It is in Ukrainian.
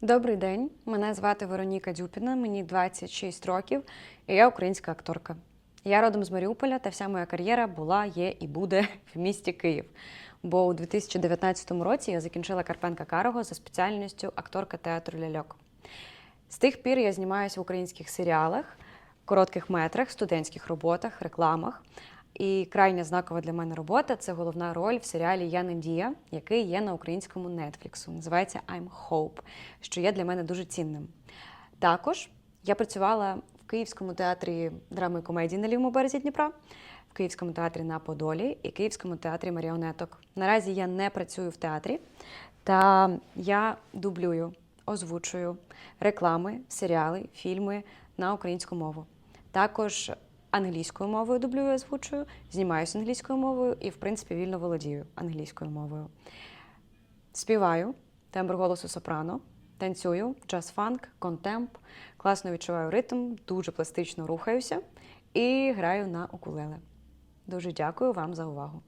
Добрий день, мене звати Вероніка Дюпіна, мені 26 років, і я українська акторка. Я родом з Маріуполя, та вся моя кар'єра була, є і буде в місті Київ. Бо у 2019 році я закінчила Карпенка Карого за спеціальністю акторка театру ляльок. З тих пір я знімаюся в українських серіалах, коротких метрах, студентських роботах, рекламах. І крайня знакова для мене робота це головна роль в серіалі Я Надія, який є на українському Нетфліксу. Називається I'm Hope, що є для мене дуже цінним. Також я працювала в Київському театрі драми і комедії на лівому березі Дніпра, в Київському театрі на Подолі і Київському театрі маріонеток. Наразі я не працюю в театрі, та я дублюю, озвучую реклами, серіали, фільми на українську мову. Також англійською мовою дублюю, озвучую, знімаюся англійською мовою і, в принципі, вільно володію англійською мовою. Співаю тембр голосу сопрано, танцюю, джаз-фанк, контемп, класно відчуваю ритм, дуже пластично рухаюся і граю на укулеле. Дуже дякую вам за увагу.